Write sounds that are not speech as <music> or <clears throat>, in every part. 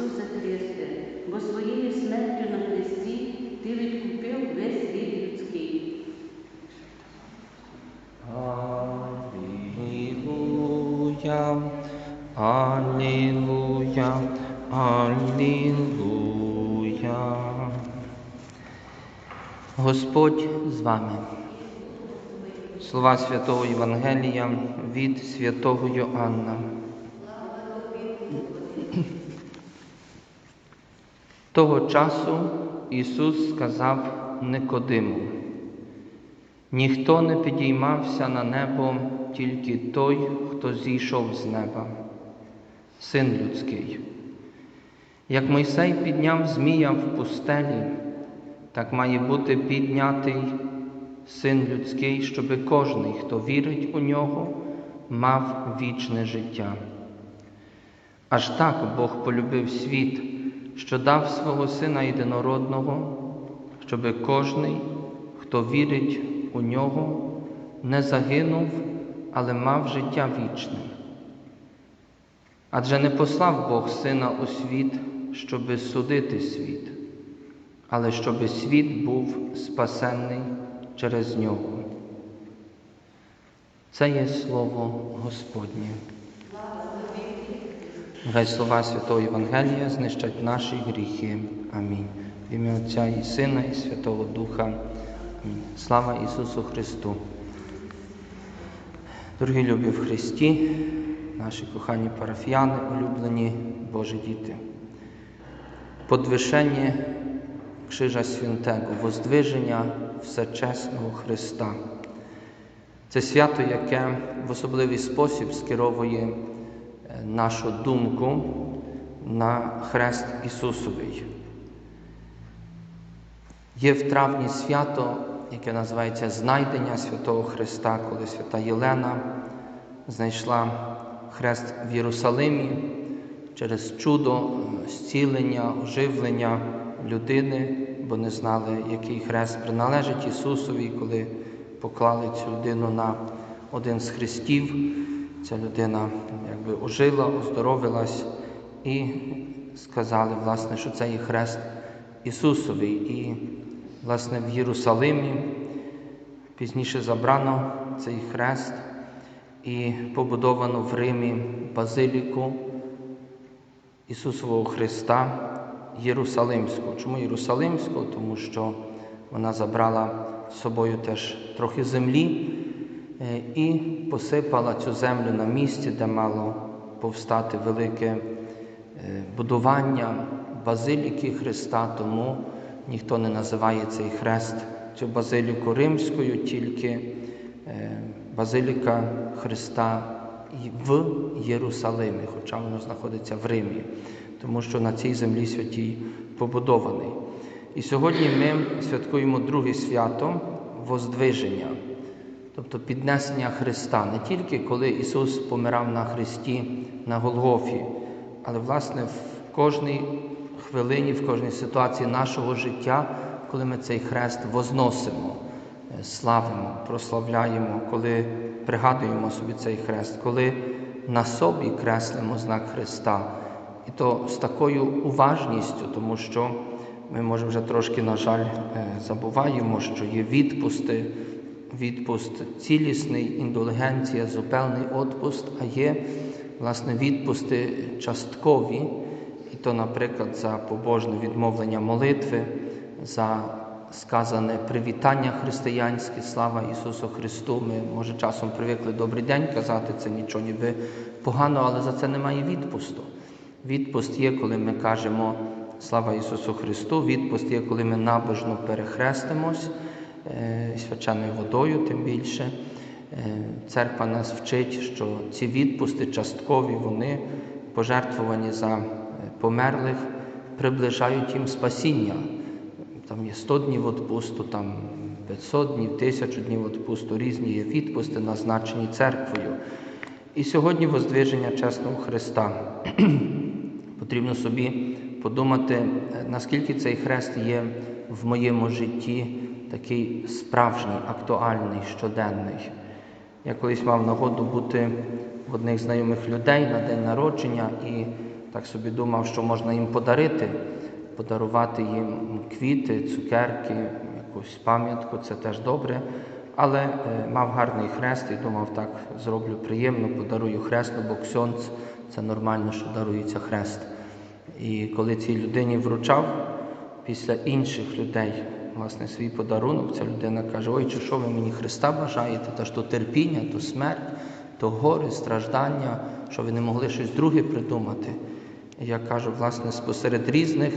Ісуса Христе, бо своєю смертю на Христі Ти відкупив весь світ людський. Аллилуйя, Аллилуйя, Аллилуйя. Господь з вами. Слова святого Євангелія від святого Йоанна. Того часу Ісус сказав Никодиму, ніхто не підіймався на небо, тільки той, хто зійшов з неба, Син людський. Як Мойсей підняв Змія в пустелі, так має бути піднятий Син людський, щоби кожний, хто вірить у нього, мав вічне життя. Аж так Бог полюбив світ, що дав свого Сина єдинородного, щоби кожний, хто вірить у нього, не загинув, але мав життя вічне. Адже не послав Бог Сина у світ, щоби судити світ, але щоби світ був спасенний через нього. Це є слово Господнє. Хай слова Святого Євангелія знищать наші гріхи. Амінь. В ім'я Отця і Сина, і Святого Духа. Амінь. Слава Ісусу Христу. Дорогі любі в Христі, наші кохані парафіяни, улюблені Божі діти. Подвишення Крижа Святого, воздвиження всечесного Христа. Це свято, яке в особливий спосіб скеровує нашу думку на хрест Ісусовий. Є в травні свято, яке називається Знайдення Святого Христа, коли свята Єлена знайшла хрест в Єрусалимі через чудо зцілення, оживлення людини, бо не знали, який хрест приналежить Ісусові, коли поклали цю людину на один з хрестів. Ця людина якби ожила, оздоровилась і сказали, власне, що це є хрест Ісусовий. І, власне, в Єрусалимі пізніше забрано цей хрест і побудовано в Римі базиліку Ісусового Христа Єрусалимського. Чому Єрусалимського? Тому що вона забрала з собою теж трохи землі і посипала цю землю на місці, де мало повстати велике будування базиліки Христа, тому ніхто не називає цей хрест цю базиліку римською, тільки базиліка Христа в Єрусалимі, хоча воно знаходиться в Римі, тому що на цій землі святій побудований. І сьогодні ми святкуємо друге свято Воздвиження тобто піднесення Христа, не тільки коли Ісус помирав на Христі на Голгофі, але, власне, в кожній хвилині, в кожній ситуації нашого життя, коли ми цей хрест возносимо, славимо, прославляємо, коли пригадуємо собі цей хрест, коли на собі креслимо знак Христа. І то з такою уважністю, тому що ми, може, вже трошки, на жаль, забуваємо, що є відпусти відпуст цілісний, індулгенція, зупельний відпуст, а є, власне, відпусти часткові, і то, наприклад, за побожне відмовлення молитви, за сказане привітання християнське, слава Ісусу Христу. Ми, може, часом привикли добрий день казати, це нічого ніби погано, але за це немає відпусту. Відпуст є, коли ми кажемо слава Ісусу Христу, відпуст є, коли ми набожно перехрестимось свяченою водою, тим більше. Церква нас вчить, що ці відпусти часткові, вони пожертвовані за померлих, приближають їм спасіння. Там є 100 днів відпусту, там 500 днів, 1000 днів відпусту, різні є відпусти, назначені церквою. І сьогодні воздвиження чесного Христа. <clears throat> Потрібно собі подумати, наскільки цей хрест є в моєму житті такий справжній, актуальний, щоденний. Я колись мав нагоду бути в одних знайомих людей на день народження і так собі думав, що можна їм подарити, подарувати їм квіти, цукерки, якусь пам'ятку, це теж добре. Але е, мав гарний хрест і думав, так зроблю приємно, подарую хрест, ну, бо ксьонц це нормально, що дарується хрест. І коли цій людині вручав після інших людей власне свій подарунок, ця людина каже: Ой, чи що ви мені Христа бажаєте? Та ж то терпіння, то смерть, то гори, страждання, що ви не могли щось друге придумати. І я кажу, власне, спосеред різних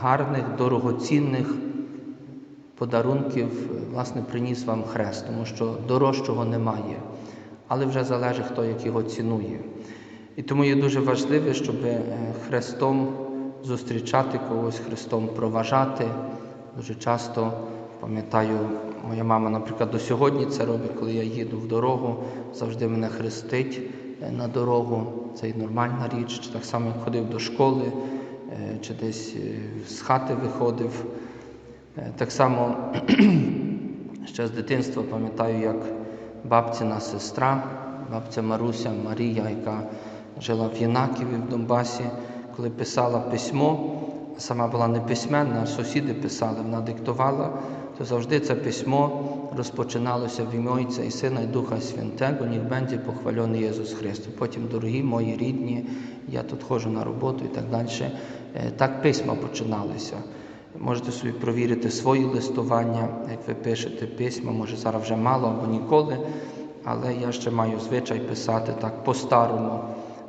гарних, дорогоцінних подарунків, власне, приніс вам хрест, тому що дорожчого немає, але вже залежить, хто як його цінує. І тому є дуже важливо, щоб е, хрестом зустрічати когось, хрестом проважати. Дуже часто пам'ятаю, моя мама, наприклад, до сьогодні це робить, коли я їду в дорогу, завжди мене хрестить е, на дорогу. Це і нормальна річ, чи так само як ходив до школи, е, чи десь е, з хати виходив. Так само <clears throat> ще з дитинства пам'ятаю, як бабціна сестра, бабця Маруся Марія, яка жила в Єнаківі в Донбасі, коли писала письмо, сама була не письменна, сусіди писали, вона диктувала, то завжди це письмо розпочиналося в ім'я і Сина і Духа Святого, ніх бенді похвальоний Єсус Христос. Потім, дорогі мої рідні, я тут ходжу на роботу і так далі. Е, Так письма починалися. Можете собі провірити свої листування, як ви пишете письма, може зараз вже мало або ніколи, але я ще маю звичай писати так по-старому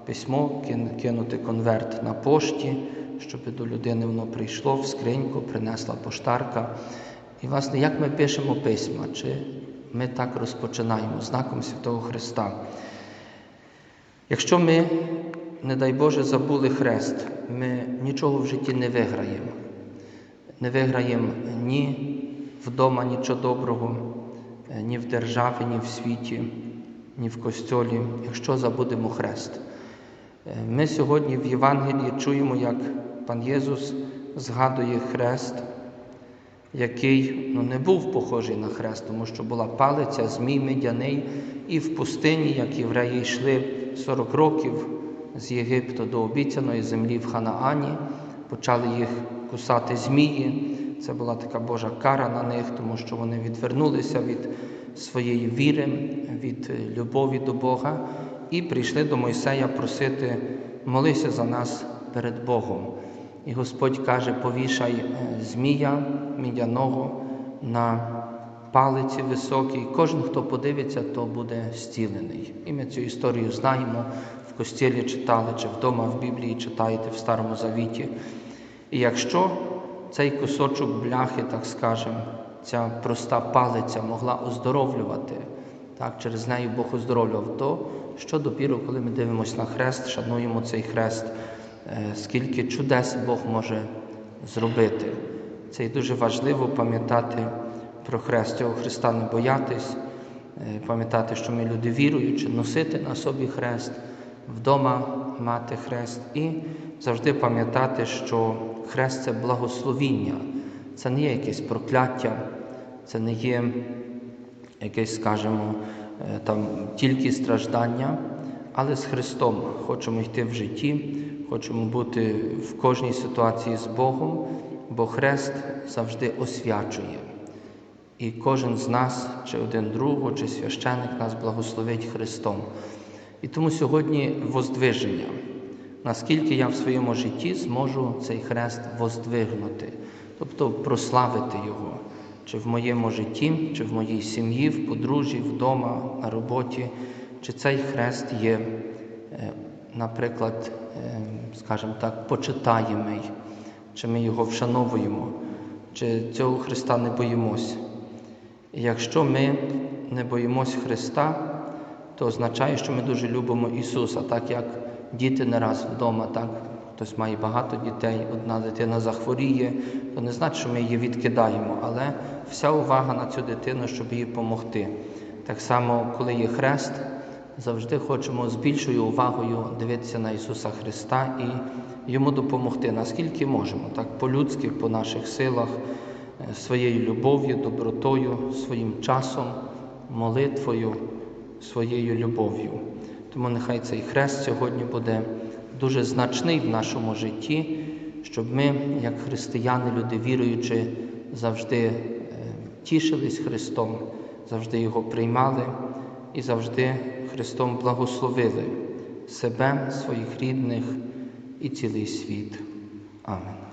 письмо, кинути конверт на пошті, щоб до людини воно прийшло в скриньку, принесла поштарка. І, власне, як ми пишемо письма, чи ми так розпочинаємо знаком Святого Христа. Якщо ми, не дай Боже, забули хрест, ми нічого в житті не виграємо. Не виграємо ні вдома нічого доброго, ні в державі, ні в світі, ні в костьолі, якщо забудемо хрест. Е, Ми сьогодні в Євангелії чуємо, як пан Єсус згадує хрест, який ну, не був похожий на хрест, тому що була палиця, змій медяний, і в пустині, як євреї йшли 40 років з Єгипту до обіцяної землі в Ханаані, почали їх кусати змії. Це була така Божа кара на них, тому що вони відвернулися від своєї віри, від любові до Бога і прийшли до Мойсея просити молися за нас перед Богом. І Господь каже: повішай е, змія мідяного на палиці високій. Кожен, хто подивиться, то буде зцілений. І ми цю історію знаємо, в костілі читали, чи вдома в Біблії читаєте в Старому Завіті. І якщо цей кусочок бляхи, так скажемо, ця проста палиця могла оздоровлювати, так, через неї Бог оздоровлював, то що допіру, коли ми дивимося на хрест, шануємо цей хрест, скільки чудес Бог може зробити. Це і дуже важливо пам'ятати про хрест цього Христа, не боятись, е, пам'ятати, що ми люди віруючі, носити на собі хрест, вдома мати хрест і завжди пам'ятати, що хрест це благословіння, це не є якесь прокляття, це не є якесь, скажімо, е, там тільки страждання, але з Христом хочемо йти в житті, хочемо бути в кожній ситуації з Богом, бо Хрест завжди освячує. І кожен з нас, чи один другого, чи священик нас благословить Христом. І тому сьогодні воздвиження. Наскільки я в своєму житті зможу цей хрест воздвигнути, тобто прославити Його, чи в моєму житті, чи в моїй сім'ї, в подружжі, вдома, на роботі, чи цей хрест є, е, наприклад, е, скажімо так, почитаємий, чи ми його вшановуємо, чи цього Христа не боїмося. І якщо ми не боїмось Христа, то означає, що ми дуже любимо Ісуса, так як діти не раз вдома, так хтось має багато дітей, одна дитина захворіє, то не значить, що ми її відкидаємо, але вся увага на цю дитину, щоб їй допомогти. Так само, коли є хрест, завжди хочемо з більшою увагою дивитися на Ісуса Христа і йому допомогти, наскільки можемо, так по-людськи, по наших силах, е, своєю любов'ю, добротою, своїм часом, молитвою, своєю любов'ю. Тому нехай цей хрест сьогодні буде дуже значний в нашому житті, щоб ми, як християни, люди віруючи, завжди е, тішились Христом, завжди його приймали і завжди Христом благословили себе, своїх рідних і цілий світ. Амен.